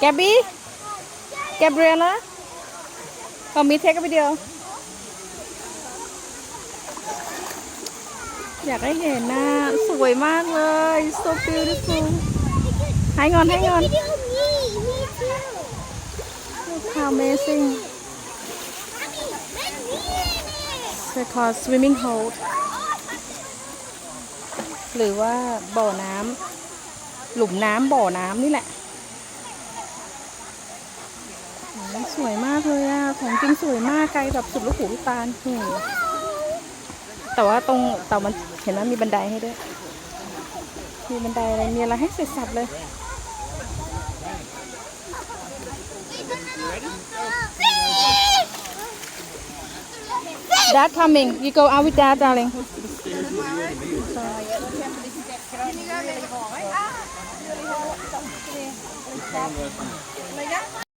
แกบี้แกเบรียนะเอามีเทคกไปเดียว อยากให้เห็นหน้าสวยมากเลย so beautiful ให้งอนให้งอนคาว amazing they call swimming hole หรือว่าบ่อน้ำหลุมน้ำบ่อน้ำนี่แหละโอ้ย สวยมากเลยอะของจริงสวยมากไกลแบบสุดลูกหูลูกตาอืมแต่ว่าตรงแต่มันเห็นว่ามีบันไดให้ด้วย มีบันไดอะไรมีอะไรให้เสร็จสับเลย Dad coming. You go out with dad, darling.